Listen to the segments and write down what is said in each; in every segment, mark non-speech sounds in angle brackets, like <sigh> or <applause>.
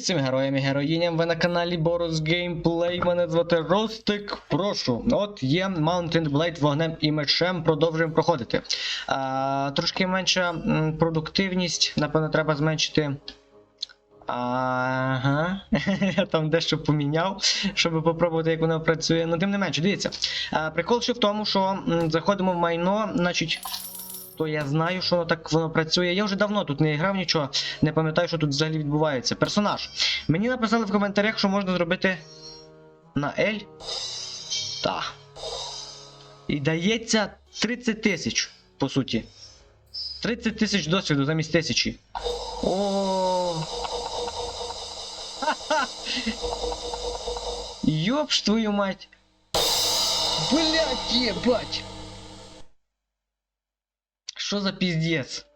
Привіт всім героям і героїням. Ви на каналі Boros Gameplay. Мене звати Ростик. Прошу. От є Mountain Blade вогнем і мечем. Продовжуємо проходити. А, трошки менша продуктивність. Напевно, треба зменшити. Ага, <laughs> я там дещо поміняв, щоб попробувати, як воно працює. Ну, тим не менше, дивіться. А, прикол ще в тому, що заходимо в майно, значить. То я знаю, що так воно працює. Я вже давно тут не грав нічого, не пам'ятаю, що тут взагалі відбувається. Персонаж. Мені написали в коментарях, що можна зробити на L. Та. І дається 30 тисяч, по суті. 30 тисяч досвіду замість тисячі. О. Ха-ха. <laughs> Йопш твою мать. Блять, єбать. Що за піздець?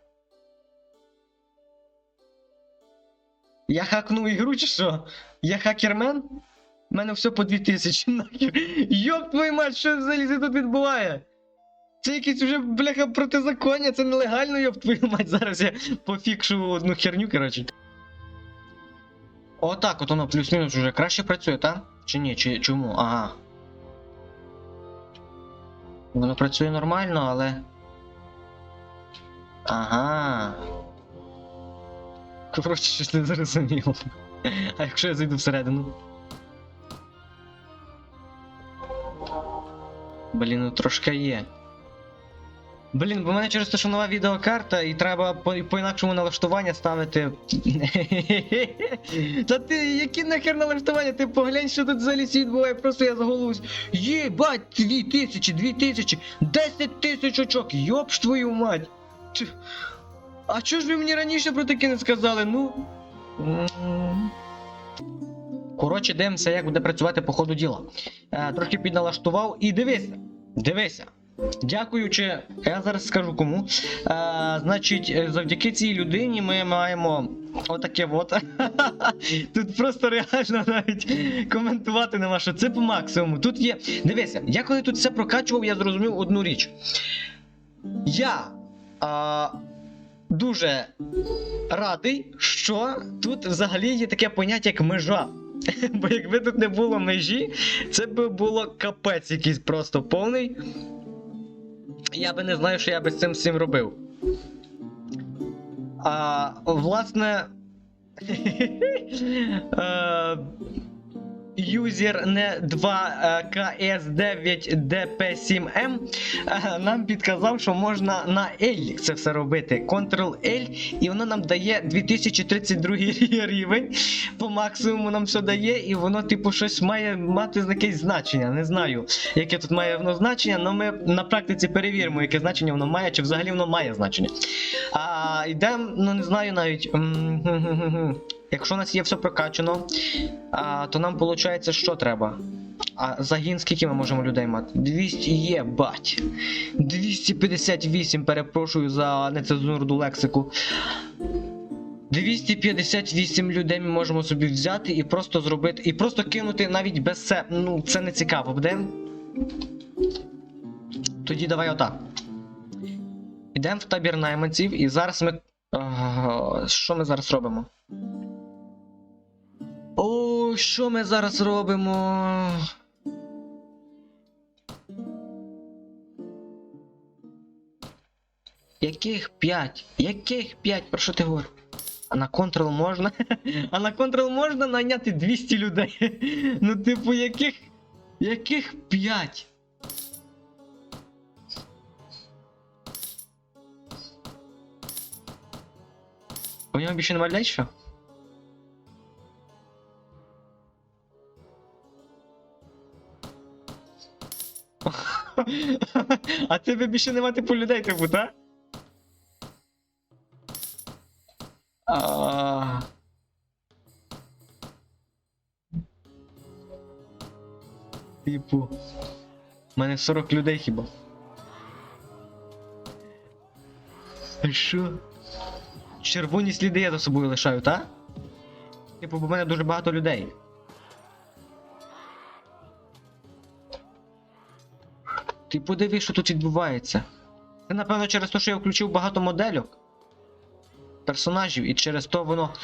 Я хакнув ігру чи що? Я хакермен? У мене все по 2000 нахер. Йоп твою мать, що взагалі тут відбуває? Це якесь вже, бляха, протизаконня, це нелегально, йоп твою мать. Зараз я пофікшу одну херню, коротше. Отак, от воно плюс-мінус уже краще працює, так? Чи ні? Чи чому? Ага. Воно працює нормально, але. Ага. Коротше, щось не зрозуміло. А якщо я зайду всередину? Блін, ну трошки є. Блін, бо в мене через те, що нова відеокарта, і треба по- по-інакшому налаштування ставити. <laughs> Та ти які нахер налаштування? Ти поглянь, що тут взагалі буває, просто я заголуюсь. Єбать, дві тисячі, дві тисячі, десять тисяч очок, йоп твою мать. Чи- А чого ж ви мені раніше про таке не сказали? Ну. Коротше, дивимося, як буде працювати по ходу діла. Е, трошки підналаштував і дивися. Дивися. Дякуючи, я зараз скажу кому. Е, значить, завдяки цій людині ми маємо отаке от. <laughs> Тут просто реально навіть коментувати нема, що це по максимуму. Тут є. Дивися, я коли тут все прокачував, я зрозумів одну річ. Я а, дуже радий, що тут взагалі є таке поняття, як межа. <laughs> Бо якби тут не було межі, це би було капець якийсь просто повний. Я би не знаю, що я би з цим всім робив. А, власне. <laughs> е, Юзер не 2KS9DP7M е, нам підказав, що можна на L це все робити. Ctrl-L, і воно нам дає 2032 <laughs> рівень. По максимуму нам все дає, і воно, типу, щось має мати якесь значення. Не знаю, яке тут має воно значення, але ми на практиці перевіримо, яке значення воно має, чи взагалі воно має значення. А йдемо, ну не знаю навіть. <laughs> Якщо у нас є все прокачано, а, то нам виходить, що треба. А загін скільки ми можемо людей мати? 200 є, бать. 258, перепрошую за нецензурну лексику. 258 людей ми можемо собі взяти і просто зробити. І просто кинути навіть без це. Ну, це не цікаво, буде? Тоді давай отак. Йдемо в табір найманців, і зараз ми. Що ми зараз робимо? Що ми зараз робимо? Яких п'ять? Яких п'ять? Про що ти говориш? А на контрол можна? <laughs> А на контрол можна найняти 200 людей. Ну, типу, яких. Яких п'ять? У нього більше немає що? <laughs> А тебе більше нема типу людей, типу, так? Типу. У мене 40 людей хіба. А що? Червоні сліди я за собою лишаю, так? Типу, бо в мене дуже багато людей. Ти подиви, що тут відбувається. Це, напевно, через те, що я включив багато модельок персонажів, і через то воно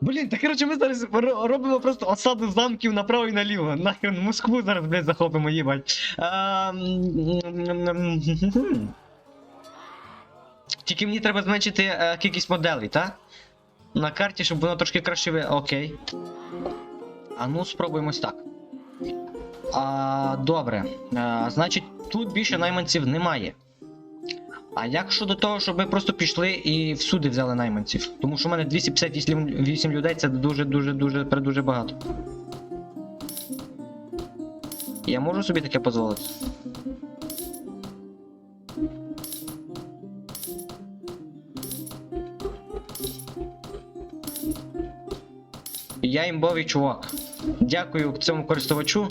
Блін, так коротше, ми зараз робимо просто осаду замків направо і наліво. Нахрен Москву зараз, блядь, захопимо, їбать. Тільки мені треба зменшити е, кількість моделей, так? На карті, щоб воно трошки краще ви. Окей. А ну, спробуємо ось так. А, добре. А, значить, тут більше найманців немає. А як щодо того, щоб ми просто пішли і всюди взяли найманців? Тому що в мене 258 людей це дуже дуже дуже дуже багато. Я можу собі таке дозволити? Я імбовий чувак. Дякую цьому користувачу,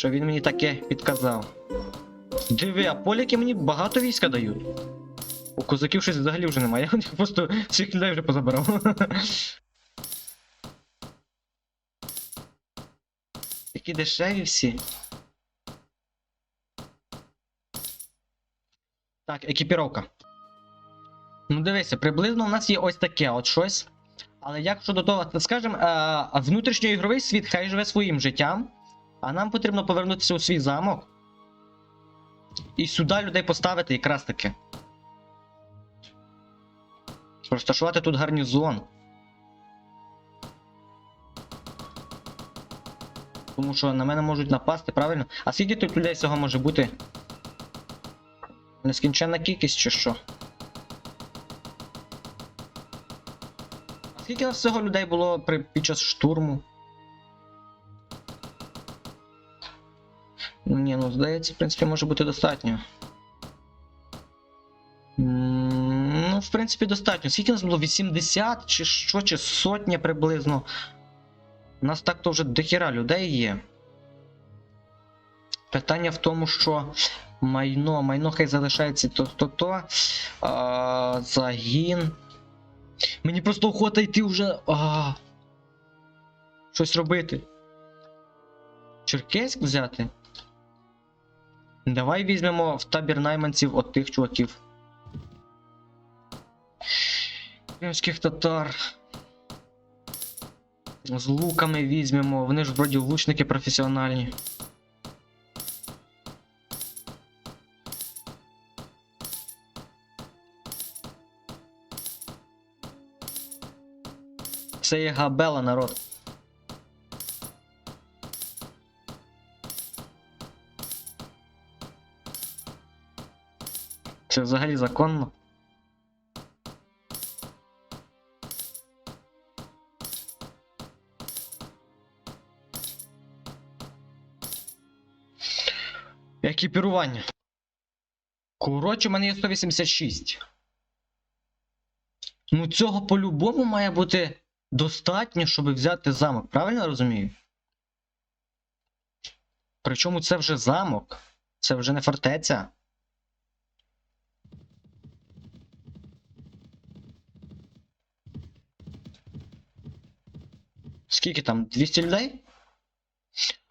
що він мені таке підказав. Диви, а поляки мені багато війська дають. У козаків щось взагалі вже немає, <laughs> я них просто всіх людей вже позабирав. <laughs> Такі дешеві всі. Так, екіпіровка. Ну дивися, приблизно у нас є ось таке от щось. Але як щодо того, то скажем, е, внутрішньоігровий світ хай живе своїм життям, а нам потрібно повернутися у свій замок. І сюди людей поставити якраз таки. Розташувати тут гарнізон. Тому що на мене можуть напасти, правильно? А скільки тут людей всього може бути? Нескінченна кількість чи що? А скільки у нас всього людей було при, під час штурму? Ні, ну здається, в принципі, може бути достатньо. Ну, в принципі, достатньо. Скільки нас було? 80 чи що, чи сотня приблизно. У нас так-то вже дохіра людей є. Питання в тому, що майно, майно хай залишається то-то-то. Загін. Мені просто охота йти вже. А, щось робити. Черкеськ взяти? Давай візьмемо в табір найманців от тих чуваків. Кримських татар. З луками візьмемо, вони ж вроді лучники професіональні. Це є габела, народ. Це взагалі законно. Екіпірування. Коротше, у мене є 186. Ну, цього по-любому має бути достатньо, щоб взяти замок, правильно розумію? Причому це вже замок, це вже не фортеця. Скільки там? 200 людей?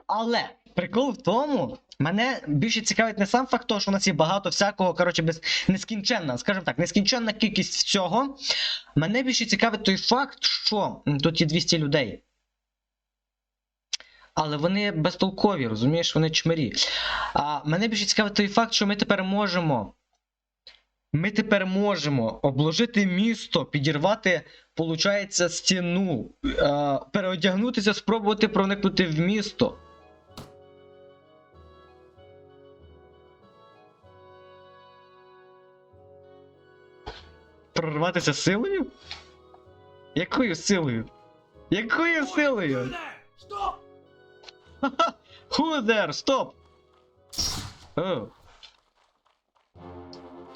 Але прикол в тому, мене більше цікавить не сам факт того, що у нас є багато всякого, коротше, без нескінченна, скажімо так, нескінченна кількість всього. Мене більше цікавить той факт, що тут є 200 людей. Але вони безтолкові, розумієш, вони чмирі. А мене більше цікавить той факт, що ми тепер можемо. Ми тепер можемо обложити місто, підірвати, получається, стіну, е, переодягнутися, спробувати проникнути в місто. Прорватися силою? Якою силою? Якою силою? Стоп! Who there? Стоп! О.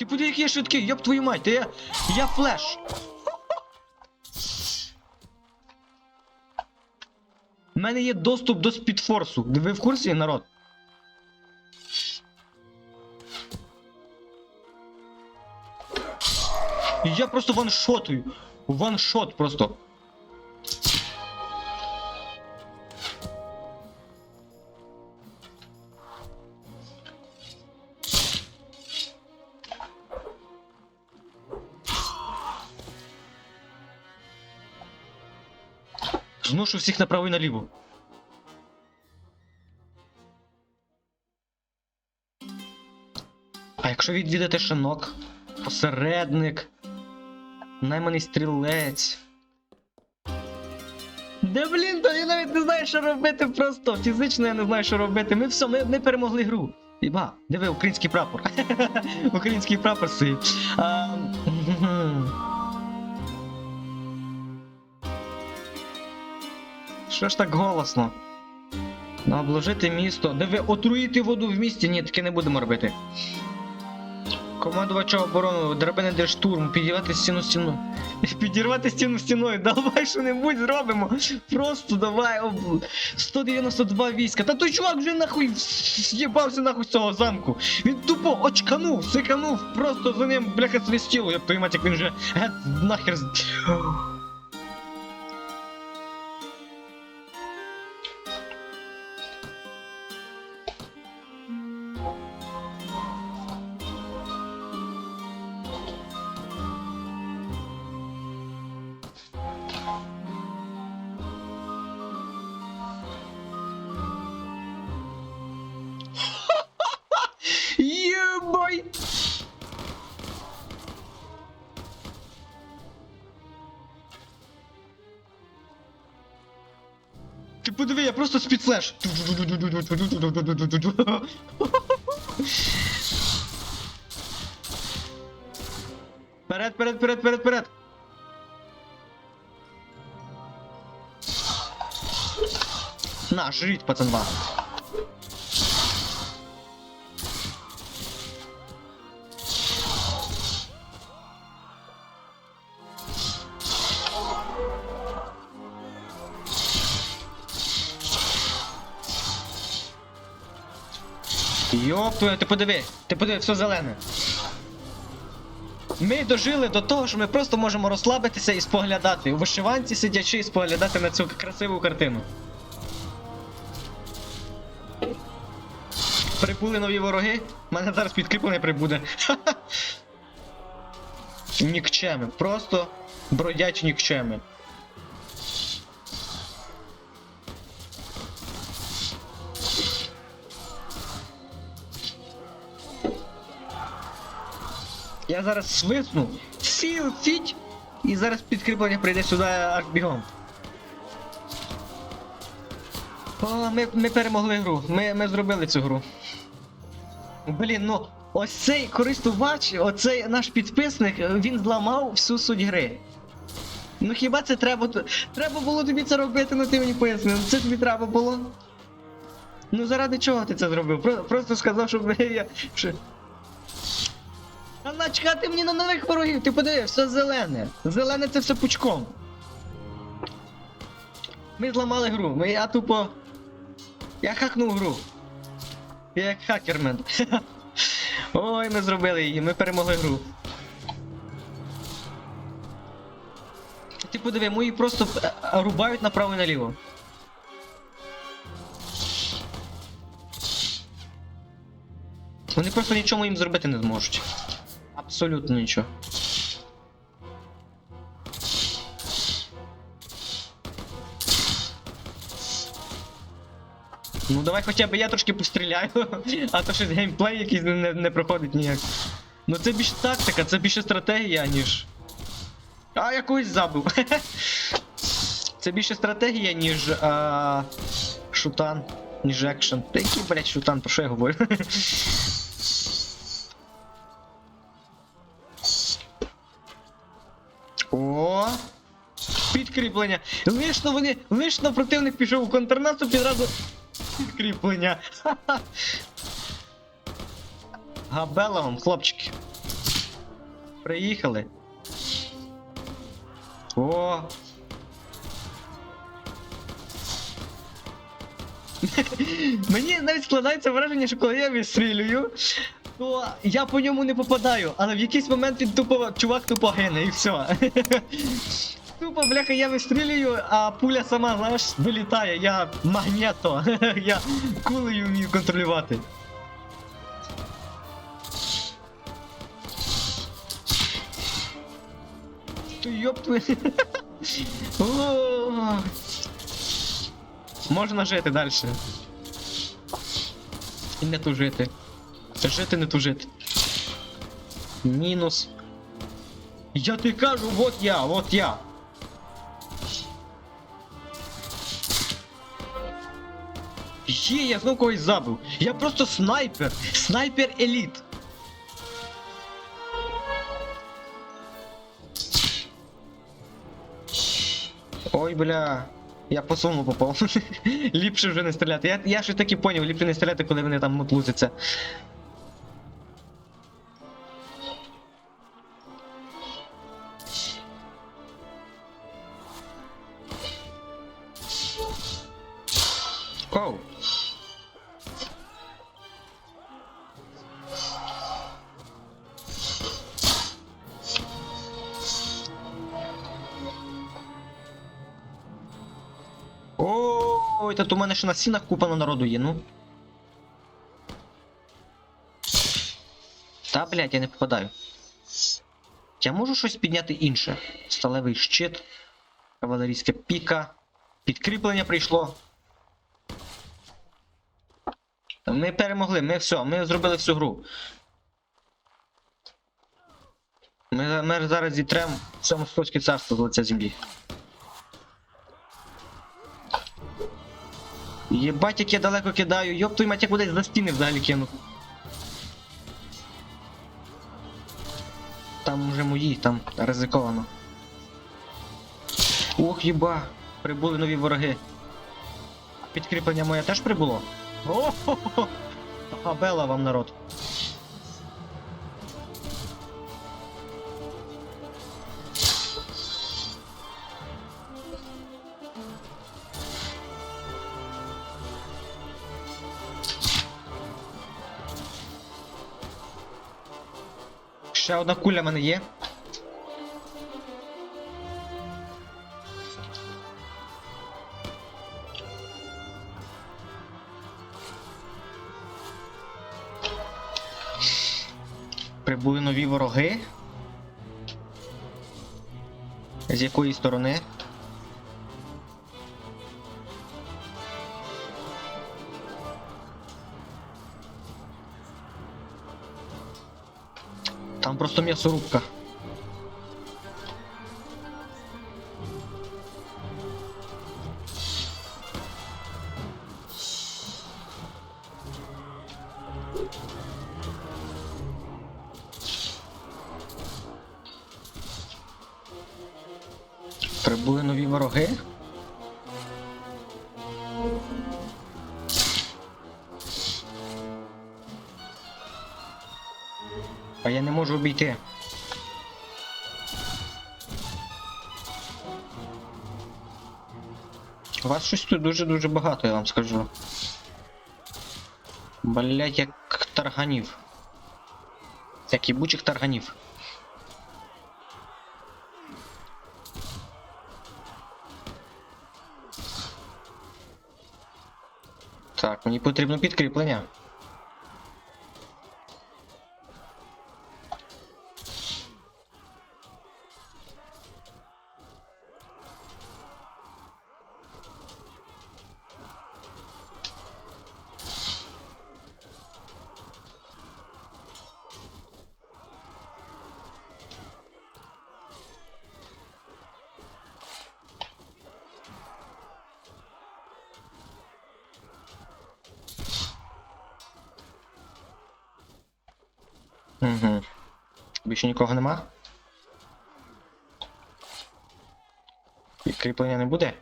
Ти подивись, який я швидкий, Йоб твою мать, ти я. Я флеш! У мене є доступ до спідфорсу. Ви в курсі, народ? Я просто ваншотую. Ваншот просто. Зношу всіх направо і наліво. А якщо відвідати шинок, посередник, найманий стрілець. Да блін, та я навіть не знаю, що робити просто. Фізично я не знаю, що робити. Ми все, ми, ми перемогли гру. Іба, диви, український прапор. <laughs> український прапор стоїть. А, Що ж так голосно? Ну, обложити місто. Диви, отруїти воду в місті? Ні, таке не будемо робити. Командувача оборони, драбини де штурм, підірвати стіну стіну. <laughs> Підірвати стіну стіною, давай що-небудь зробимо. Просто давай. об- 192 війська. Та той чувак вже нахуй з'їбався нахуй з цього замку. Він тупо очканув, сиканув, просто за ним бляха свистіло, як той мать, як він вже нахер. Ти подиви, я просто спідфлеш. Перед, перед, перед, перед, перед. На, жріть, пацанва. Йоп твою, ти подиви, ти подиви, все зелене. Ми дожили до того, що ми просто можемо розслабитися і споглядати. У вишиванці сидячи і споглядати на цю красиву картину. Прибули нові вороги. У мене зараз підкріплення прибуде. <laughs> Нікчеми. Просто бродячі нікчеми. Я зараз свисну, сів, фіть, і зараз підкріплення прийде сюди аж бігом. О, ми, ми перемогли гру. Ми, ми зробили цю гру. Блін, ну ось цей користувач, оцей наш підписник, він зламав всю суть гри. Ну хіба це треба. Треба було тобі це робити, ну ти мені пояснив. Це тобі треба було. Ну заради чого ти це зробив? Про, просто сказав, щоб <laughs> я. А начхати мені на нових ворогів, ти подиви, все зелене. Зелене це все пучком. Ми зламали гру, ми я тупо. Я хакнув гру. Я як хакермен. <laughs> Ой, ми зробили її, ми перемогли гру. Ти подиви, мої просто е, е, рубають направо і наліво. Вони просто нічого їм зробити не зможуть. Абсолютно нічого. Ну давай хоча б я трошки постріляю, <laughs> а то щось геймплей якийсь не, не, проходить ніяк. Ну це більше тактика, це більше стратегія, ніж. А я когось забив. <laughs> Це більше стратегія, ніж а, шутан, ніж екшен. Та який, блять, шутан, про що я говорю? <laughs> О! Підкріплення. Лишно вони, лишно противник пішов у контрнаступ і одразу підкріплення. Ха-ха. <laughs> Габела вам, хлопчики. Приїхали. О! <laughs> Мені навіть складається враження, що коли я відстрілюю, то я по ньому не попадаю, але в якийсь момент він тупо, чувак тупо гине і все. <laughs> Тупо, бляха, я вистрілюю, а пуля сама, знаєш, вилітає, я магнето, <laughs> я кулею вмію контролювати. Йоп твою. <laughs> Можна жити далі. І не тужити. Жити, не тужити. Мінус. Я тобі кажу, вот я, вот я. Є, я знов когось забив. Я просто снайпер. Снайпер еліт. Ой, бля. Я по своєму попав. <laughs> ліпше вже не стріляти. Я, я ще таки поняв, ліпше не стріляти, коли вони там мутлузяться. Ой, то у мене ще на стінах купа на народу є, ну. Та, блядь, я не попадаю. Я можу щось підняти інше. Сталевий щит, кавалерійська піка. Підкріплення прийшло. Ми перемогли, ми все, ми зробили всю гру. Ми, ми зараз зітрем все московське царство з лиця землі. Єбать, як я далеко кидаю, йоп твою мать, як кудись за стіни взагалі кину. Там уже мої, там ризиковано. Ох, єба, прибули нові вороги. Підкріплення моє теж прибуло? <laughs> О-хо-хо! Абела вам народ. Ще одна куля в мене є. Прибули нові вороги. З якої сторони? Там просто м'ясорубка. Дуже-дуже багато, я вам скажу. Блять, як тарганів. Як їбучих тарганів. Так, мені потрібно підкріплення. Більше нікого нема? Підкріплення не буде?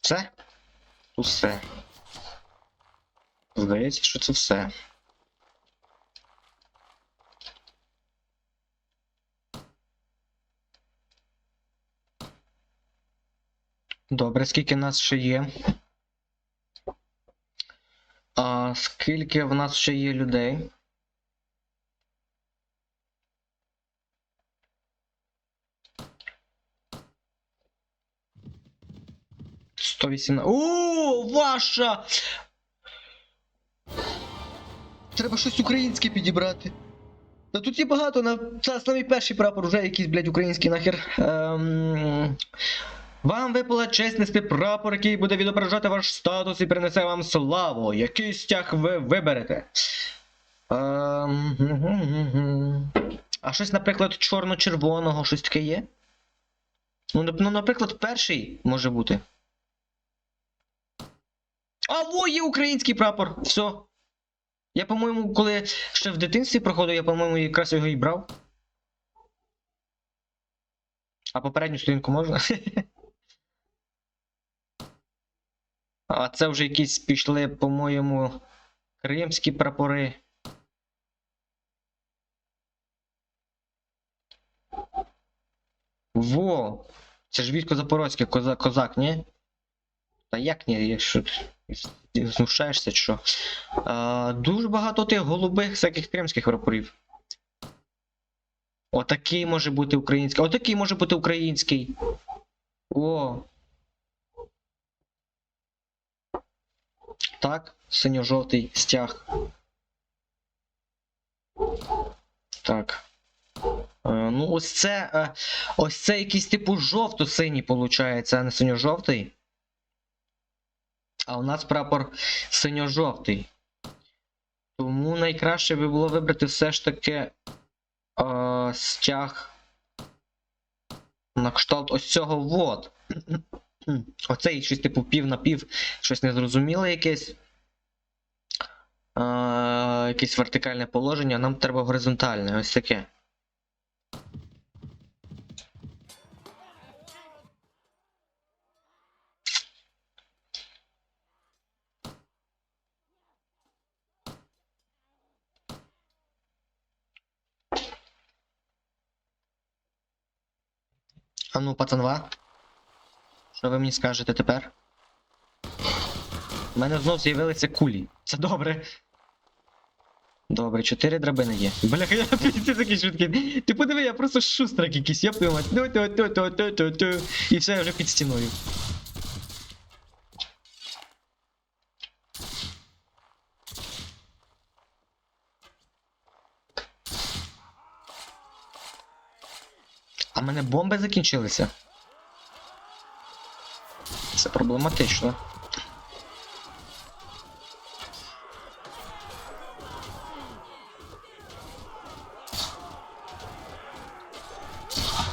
Все? Тут все. Здається, що це все. Добре, скільки нас ще є? А скільки в нас ще є людей? Сто вісімнадцять. О, ваша! Треба щось українське підібрати. Та тут є багато, на це самий перший прапор, вже якийсь, блядь, український нахер. Ем... Вам випала честь нести прапор, який буде відображати ваш статус і принесе вам славу. Який стяг ви виберете? Ем... А щось, наприклад, чорно-червоного, щось таке є? Ну, ну, наприклад, перший може бути. А, во, є український прапор! Все. Я, по-моєму, коли ще в дитинстві проходив, я, по-моєму, якраз його і брав. А попередню сторінку можна? <laughs> А це вже якісь пішли, по-моєму, кримські прапори. Во! Це ж військо Запорозьке, козак, козак, ні? Та як ні, якщо знушаєшся, що? А, дуже багато тих голубих всяких кримських прапорів. Отакий може бути український. Отакий може бути український. О. Так, синьо-жовтий стяг. Так. Е, ну, ось це. е, ось це якийсь типу жовто-синій, виходить, а не синьо-жовтий. А у нас прапор синьо-жовтий. Тому найкраще би було вибрати все ж таки е, стяг на кшталт ось цього вот. Оцей щось типу пів на пів, щось незрозуміле якесь. Якесь вертикальне положення, нам треба горизонтальне, ось таке. А ну, пацанва. Що ви мені скажете тепер? У мене знов з'явилися кулі. Це добре. Добре, чотири драбини є. Бляха, я <laughs> ти такий швидкий. Ти подиви, я просто шустрак якийсь, я твою мать. Ту, ту, ту, ту, ту, ту. І все, я вже під стіною. А мене бомби закінчилися. Це проблематично.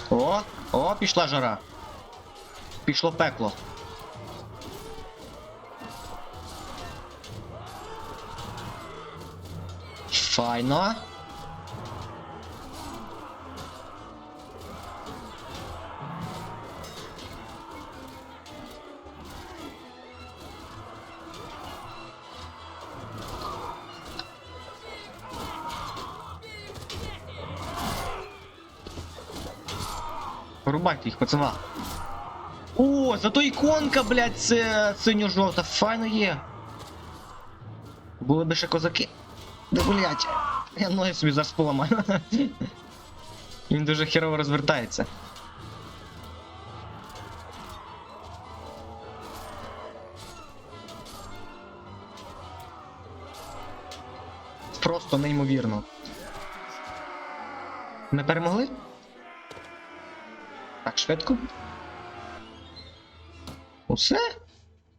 О, о, пішла жара. Пішло пекло. Файно. Порубайте їх, пацана. О, зато іконка, блядь, це синьо-жовта, файно є. Були би ще козаки. Да блядь. Я ноги собі зараз поламаю. <laughs> Він дуже херово розвертається. Просто неймовірно. Ми перемогли? Так швидко. Усе?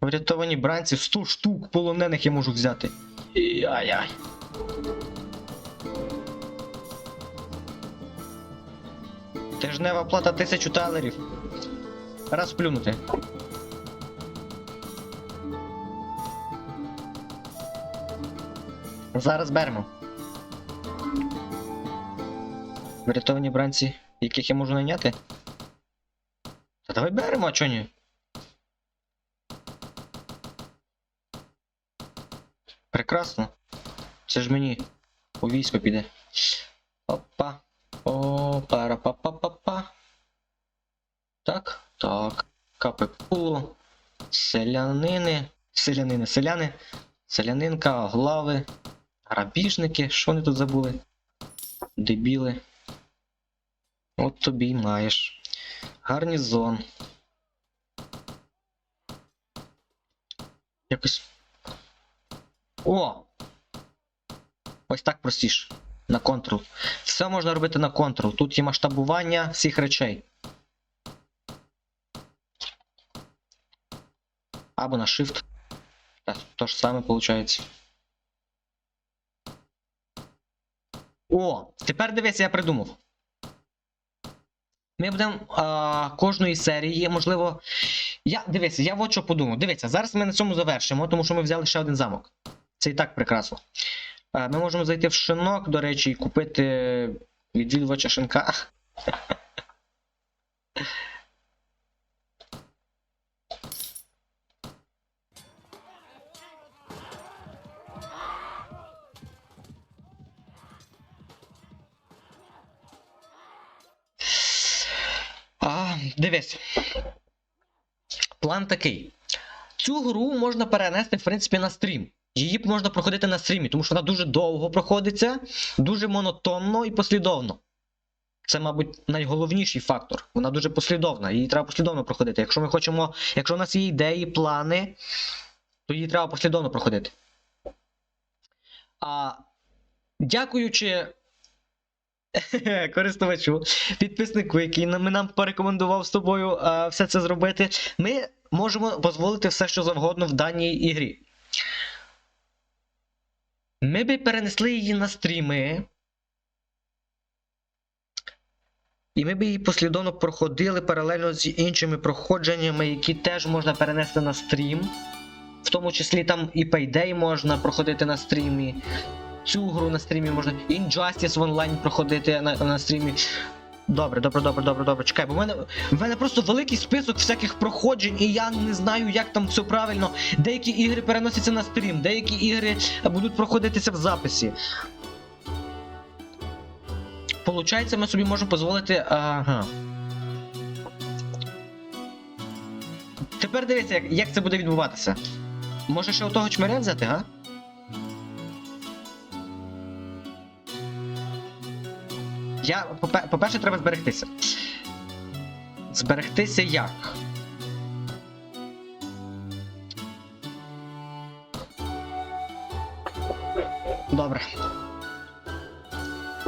Врятовані бранці 100 штук полонених я можу взяти. Ай-яй. Тижнева плата тисячу талерів. Раз плюнути. Зараз беремо. Врятовані бранці, яких я можу найняти? Давай беремо, а чо ні? Прекрасно. Це ж мені у військо піде. Опа. О, пара па па па па Так, так. Капи пулу. Селянини. Селянини, селяни. Селянинка, глави. Грабіжники. Що вони тут забули? Дебіли. От тобі й маєш. Гарнізон. Якось. О! Ось так простіше. На Ctrl. Все можна робити на Ctrl. Тут є масштабування всіх речей. Або на Shift. Так, то ж саме виходить. О, тепер дивися, я придумав. Ми будемо кожної серії, можливо. Я, дивися, я от що подумав. Дивіться, зараз ми на цьому завершимо, тому що ми взяли ще один замок. Це і так прекрасно. А, ми можемо зайти в шинок, до речі, і купити відвідувача шинка. Дивись. План такий. Цю гру можна перенести, в принципі, на стрім. Її можна проходити на стрімі, тому що вона дуже довго проходиться, дуже монотонно і послідовно. Це, мабуть, найголовніший фактор. Вона дуже послідовна, її треба послідовно проходити. Якщо ми хочемо, якщо у нас є ідеї, плани, то її треба послідовно проходити. А дякуючи <laughs> користувачу, підписнику, який нам, нам порекомендував з тобою а, все це зробити, ми можемо дозволити все, що завгодно в даній ігрі. Ми би перенесли її на стріми. І ми б її послідовно проходили паралельно з іншими проходженнями, які теж можна перенести на стрім. В тому числі там і Payday можна проходити на стрімі. Цю гру на стрімі можна. Injustice в онлайн проходити на, на стрімі. Добре, добре, добре, добре, добре. Чекай, бо в мене, в мене просто великий список всяких проходжень, і я не знаю, як там все правильно. Деякі ігри переносяться на стрім, деякі ігри будуть проходитися в записі. Получається, ми собі можемо дозволити. Ага. Тепер дивіться, як, як це буде відбуватися. Може ще отого чмиря взяти, га? Я, по-перше, треба зберегтися. Зберегтися як? Добре.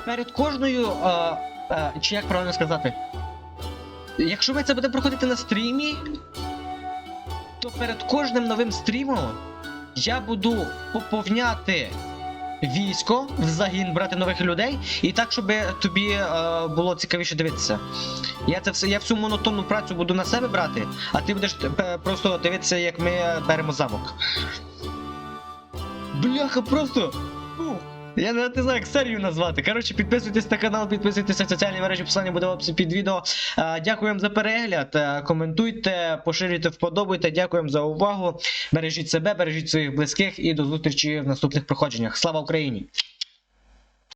Перед кожною. А, а, чи як правильно сказати? Якщо ми це будемо проходити на стрімі, то перед кожним новим стрімом я буду поповняти військо в загін брати нових людей, і так, щоб тобі е, було цікавіше дивитися. Я це все, я всю монотонну працю буду на себе брати, а ти будеш е, просто дивитися, як ми беремо замок. Бляха, просто. Я навіть не знаю, як серію назвати. Коротше, підписуйтесь на канал, підписуйтесь на соціальні мережі, посилання буде в описі під відео. Дякуємо за перегляд. Коментуйте, поширюйте, вподобайте. Дякуємо за увагу. Бережіть себе, бережіть своїх близьких і до зустрічі в наступних проходженнях. Слава Україні!